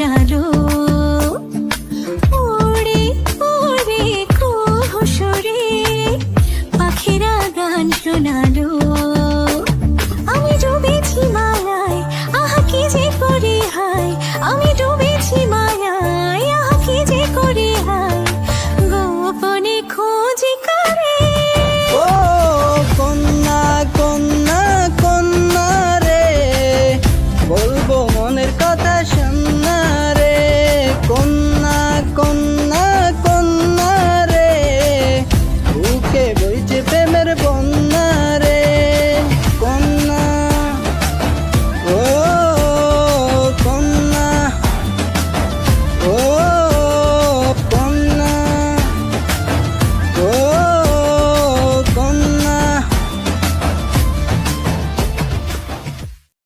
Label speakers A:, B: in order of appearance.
A: হারালো ওড়ে ওড়ে কোহসরে পাখিরা গান আমি ডুবেছি মায়ায়, আহা কি যে করে আমি ডুবেছি মায়ায়, আহা কি যে করে গোপনে খোঁজি করে।
B: ও কন্যা কন্যা কন্যা রে, বলব মনের কথা বন্যা